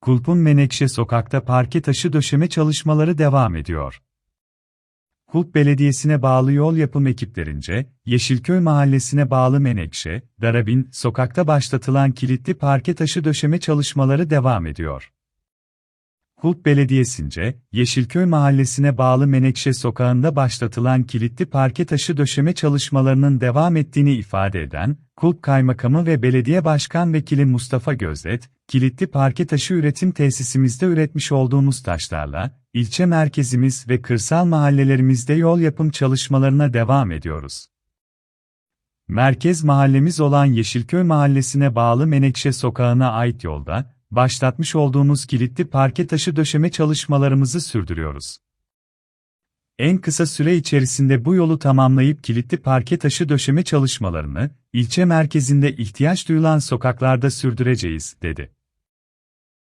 Kulp'un Menekşe Sokak'ta parke taşı döşeme çalışmaları devam ediyor. Kulp Belediyesi'ne bağlı yol yapım ekiplerince, Yeşilköy Mahallesi'ne bağlı Menekşe, Darabin, sokakta başlatılan kilitli parke taşı döşeme çalışmaları devam ediyor. Kulp Belediyesi'nce, Yeşilköy Mahallesi'ne bağlı Menekşe Sokağı'nda başlatılan kilitli parke taşı döşeme çalışmalarının devam ettiğini ifade eden, Kulp Kaymakamı ve Belediye Başkan Vekili Mustafa Gözlet, kilitli parke taşı üretim tesisimizde üretmiş olduğumuz taşlarla, ilçe merkezimiz ve kırsal mahallelerimizde yol yapım çalışmalarına devam ediyoruz. Merkez mahallemiz olan Yeşilköy Mahallesi'ne bağlı Menekşe Sokağı'na ait yolda, başlatmış olduğumuz kilitli parke taşı döşeme çalışmalarımızı sürdürüyoruz. En kısa süre içerisinde bu yolu tamamlayıp kilitli parke taşı döşeme çalışmalarını, ilçe merkezinde ihtiyaç duyulan sokaklarda sürdüreceğiz, dedi.